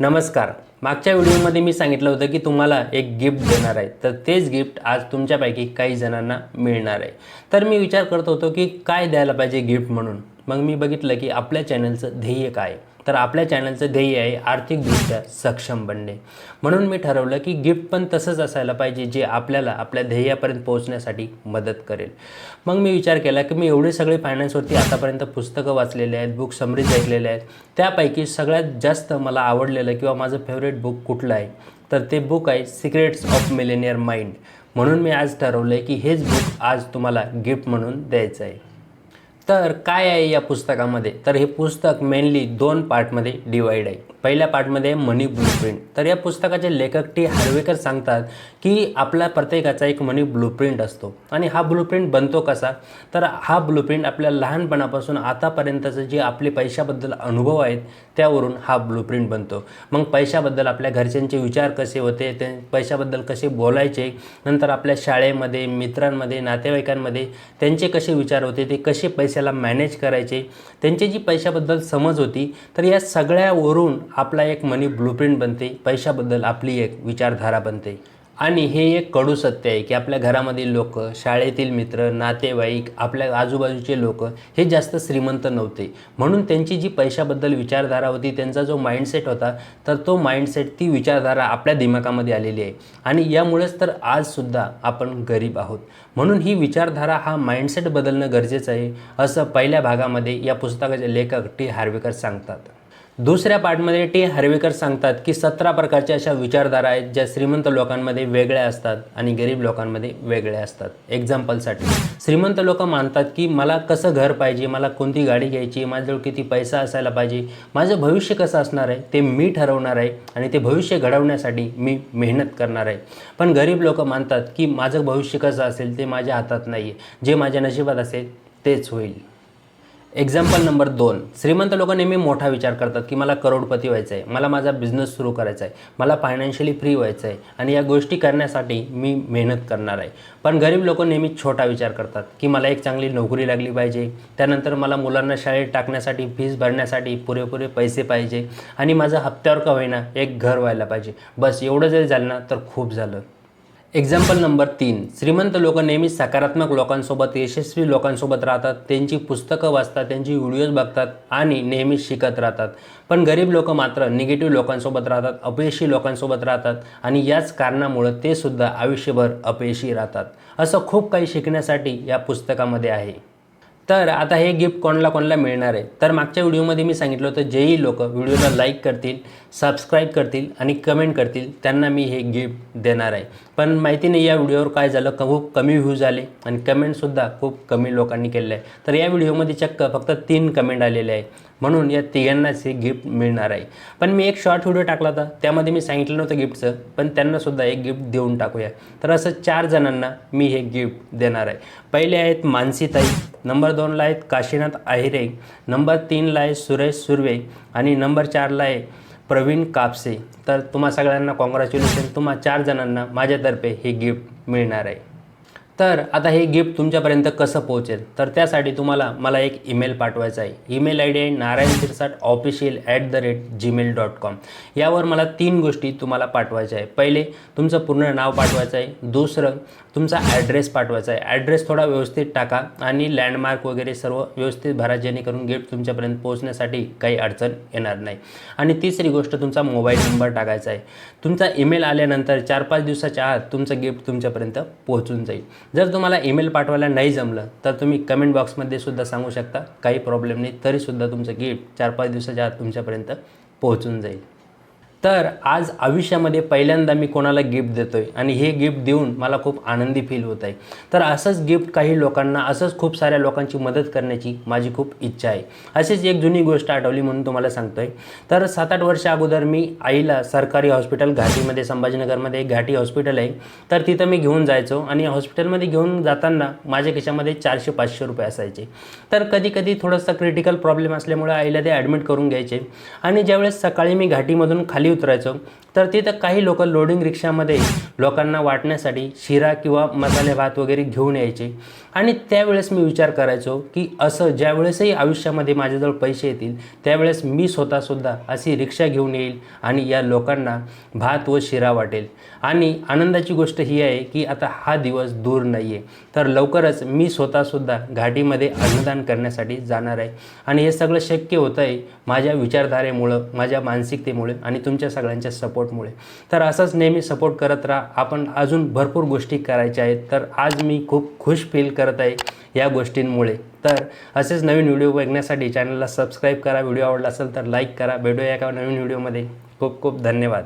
नमस्कार. मागच्या व्हिडिओमध्ये मी सांगितलं होतं की तुम्हाला एक गिफ्ट देणार आहे. तर तेच गिफ्ट आज तुमच्यापैकी काही जणांना मिळणार आहे. तर मी विचार करत होतो की काय द्यायला पाहिजे गिफ्ट म्हणून? मग मी बघितलं की आपल्या चॅनलचं ध्येय काय? आहे? तर आपल्या चॅनलचं ध्येय आहे आर्थिकदृष्ट्या सक्षम बनणे. म्हणून मी ठरवलं की गिफ्ट पण तसंच असायला पाहिजे जे आपल्याला आपल्या ध्येयापर्यंत पोहोचण्यासाठी मदत करेल. मग मी विचार केला की मी एवढे सगळे फायनान्सवरती आतापर्यंत पुस्तकं वाचलेले आहेत बुक समरीज ऐकलेले आहेत. त्यापैकी सगळ्यात जास्त मला आवडलेलं किंवा माझं फेवरेट बुक कुठलं आहे? तर ते बुक आहे सिक्रेट्स ऑफ मिलेनियर माइंड म्हणून मी आज ठरवलं आहे की हेच बुक आज तुम्हाला गिफ्ट म्हणून द्यायचं आहे. तर काय आहे या पुस्तकामध्ये? तर हे पुस्तक मेनली दोन पार्टमध्ये डिवाईड आहे. पहिल्या पार्टमध्ये मनी ब्लूप्रिंट तर या पुस्तकाचे लेखक टी. हार्वेकर सांगतात की आपल्या प्रत्येकाचा एक मनी ब्लूप्रिंट असतो. आणि हा ब्लूप्रिंट बनतो कसा? तर हा ब्लूप्रिंट आपल्या लहानपणापासून आतापर्यंतचं जे आपले पैशाबद्दल अनुभव आहेत त्यावरून हा ब्लूप्रिंट बनतो. मग पैशाबद्दल आपल्या घरच्यांचे विचार कसे होते? ते पैशाबद्दल कसे बोलायचे? नंतर आपल्या शाळेमध्ये मित्रांमध्ये नातेवाईकांमध्ये त्यांचे कसे विचार होते? ते कसे पैशाला मॅनेज करायचे? त्यांची जी पैशाबद्दल समज होती तर या सगळ्यावरून आपला एक मनी ब्लूप्रिंट बनते पैशाबद्दल आपली एक विचारधारा बनते. आणि हे एक कडू सत्य आहे की आपल्या घरामधील लोक शाळेतील मित्र नातेवाईक आपल्या आजूबाजूचे लोक हे जास्त श्रीमंत नव्हते. म्हणून त्यांची जी पैशाबद्दल विचारधारा होती त्यांचा जो माइंडसेट होता तर तो माइंडसेट ती विचारधारा आपल्या दिमागामध्ये आलेली आहे. आणि यामुळेच तर आजसुद्धा आपण गरीब आहोत. म्हणून ही विचारधारा हा माइंडसेट बदलणं गरजेचं आहे असं पहिल्या भागामध्ये या पुस्तकाचे लेखक टी. हार्वेकर सांगतात. दुसऱ्या पार्टमध्ये टी हार्वेकर सांगतात की सतरा प्रकारच्या अशा विचारधारा आहेत ज्या श्रीमंत लोकांमध्ये वेगळ्या असतात आणि गरीब लोकांमध्ये वेगळ्या असतात. एक्झाम्पलसाठी श्रीमंत लोक मानतात की मला कसं घर पाहिजे मला कोणती गाडी घ्यायची माझ्याजवळ किती पैसा असायला पाहिजे माझं भविष्य कसं असणार आहे ते मी ठरवणार आहे आणि ते भविष्य घडवण्यासाठी मी मेहनत करणार आहे. पण गरीब लोक मानतात की माझं भविष्य कसं असेल ते माझ्या हातात नाही आहे जे माझ्या नशिबात असेल तेच होईल. एक्झाम्पल नंबर दोन. श्रीमंत लोक नेहमी मोठा विचार करतात की मला करोडपती व्हायचं आहे मला माझा बिझनेस सुरू करायचा आहे मला फायनान्शियली फ्री व्हायचं आहे आणि या गोष्टी करण्यासाठी मी मेहनत करणार आहे. पण गरीब लोक नेहमी छोटा विचार करतात की मला एक चांगली नोकरी लागली पाहिजे त्यानंतर मला मुलांना शाळेत टाकण्यासाठी फीस भरण्यासाठी पुरेपुरे पैसे पाहिजे आणि माझं हप्त्यावर का होईना एक घर व्हायला पाहिजे. बस एवढं जरी झालं ना तर खूप झालं. एक्झाम्पल नंबर तीन. श्रीमंत लोक नेहमी सकारात्मक लोकांसोबत यशस्वी लोकांसोबत राहतात त्यांची पुस्तकं वाचतात त्यांची व्हिडिओज बघतात आणि नेहमी शिकत राहतात. पण गरीब लोक मात्र निगेटिव्ह लोकांसोबत राहतात अपयशी लोकांसोबत राहतात आणि याच कारणामुळं ते सुद्धा आयुष्यभर अपयशी राहतात. असं खूप काही शिकण्यासाठी या पुस्तकामध्ये आहे. तर आता हे गिफ्ट कोणाला कोणाला मिळणार आहे? तर मागच्या व्हिडिओमध्ये मी सांगितलं होतं जेही लोक व्हिडिओला लाईक करतील सबस्क्राईब करतील आणि कमेंट करतील त्यांना मी हे गिफ्ट देणार आहे. पण माहिती नाही या व्हिडिओवर काय झालं? खूप कमी व्ह्यूज आले आणि कमेंटसुद्धा खूप कमी लोकांनी केले आहे. तर या व्हिडिओमध्ये चक्क फक्त तीन कमेंट आलेले आहे. म्हणून या तिघांनाच हे गिफ्ट मिळणार आहे. पण मी एक शॉर्ट व्हिडिओ टाकला होता. त्यामध्ये मी सांगितलं नव्हतं गिफ्टचं पण त्यांनासुद्धा एक गिफ्ट देऊन टाकूया. तर असं चार जणांना मी हे गिफ्ट देणार आहे. पहिले आहेत मानसीताई नंबर दोनला आहेत काशीनाथ आहिरे नंबर तीनला आहे सुरेश सुर्वे आणि नंबर चारला आहे प्रवीण कापसे. तर तुम्हा सगळ्यांना कॉंग्रॅच्युलेशन तुम्हा चार जणांना माझ्यातर्फे हे गिफ्ट मिळणार आहे. तर आता हे गिफ्ट तुमच्यापर्यंत कसं पोहोचेल? तर त्यासाठी तुम्हाला मला एक ईमेल पाठवायचा आहे. ईमेल आय डी आहे Narayan Shirsat official at the rate Gmail dot com. यावर मला तीन गोष्टी तुम्हाला पाठवायच्या आहे. पहिले तुमचं पूर्ण नाव पाठवायचं आहे. दुसरं तुमचा ॲड्रेस पाठवायचा आहे. ॲड्रेस थोडा व्यवस्थित टाका आणि लँडमार्क वगैरे सर्व व्यवस्थित भरा जेणेकरून गिफ्ट तुमच्यापर्यंत पोहोचण्यासाठी काही अडचण येणार नाही. आणि तिसरी गोष्ट तुमचा मोबाईल नंबर टाकायचा आहे. तुमचा ईमेल आल्यानंतर चार पाच दिवसाच्या आत तुमचं गिफ्ट तुमच्यापर्यंत पोहोचून जाईल. जर तुम्हाला ईमेल पाठवायला नाही जमलं तर तुम्ही कमेंट बॉक्समध्ये सुद्धा सांगू शकता. काही प्रॉब्लेम नाही तरीसुद्धा तुमचं गिफ्ट चार पाच दिवसाच्या आत तुमच्यापर्यंत पोहोचून जाईल. तर आज आयुष्यामध्ये पहिल्यांदा मी कोणाला गिफ्ट देतो आहे आणि हे गिफ्ट देऊन मला खूप आनंदी फील होत आहे. तर असंच गिफ्ट काही लोकांना असंच खूप साऱ्या लोकांची मदत करण्याची माझी खूप इच्छा आहे. अशीच एक जुनी गोष्ट आठवली म्हणून तुम्हाला सांगतो आहे तर सात आठ वर्ष अगोदर मी आईला सरकारी हॉस्पिटल घाटीमध्ये संभाजीनगरमध्ये एक घाटी हॉस्पिटल आहे. तर तिथं मी घेऊन जायचो आणि हॉस्पिटलमध्ये घेऊन जाताना माझ्या खिशामध्ये चारशे पाचशे रुपये असायचे. तर कधी कधी थोडंसं क्रिटिकल प्रॉब्लेम असल्यामुळे आईला ते ॲडमिट करून घ्यायचे. आणि ज्यावेळेस सकाळी मी घाटीमधून खाली उतरायचो. तर तिथं काही लोक लोडिंग रिक्षामध्ये लोकांना वाटण्यासाठी शिरा किंवा मसाले भात वगैरे घेऊन यायचे. आणि त्यावेळेस मी विचार करायचो की असं ज्यावेळेसही आयुष्यामध्ये माझ्याजवळ पैसे येतील त्यावेळेस मी स्वतःसुद्धा अशी रिक्षा घेऊन येईल आणि या लोकांना भात व शिरा वाटेल. आणि आनंदाची गोष्ट ही आहे की आता हा दिवस दूर नाही आहे तर लवकरच मी स्वतःसुद्धा घाटीमध्ये अन्नदान करण्यासाठी जाणार आहे. आणि हे सगळं शक्य होतं आहे माझ्या विचारधारेमुळं माझ्या मानसिकतेमुळे आणि तुमच्या सगळ्यांच्या सपोर्टमुळे. तर असंच नेहमी सपोर्ट करत राहा. आपण अजून भरपूर गोष्टी करायच्या आहेत. तर आज मी खूप खुश फील करत आहे या गोष्टींमुळे. तर असेच नवीन व्हिडिओ बघण्यासाठी चॅनलला सबस्क्राईब करा. व्हिडिओ आवडला असेल तर लाईक करा. भेटूया एका नवीन व्हिडिओमध्ये. खूप खूप धन्यवाद.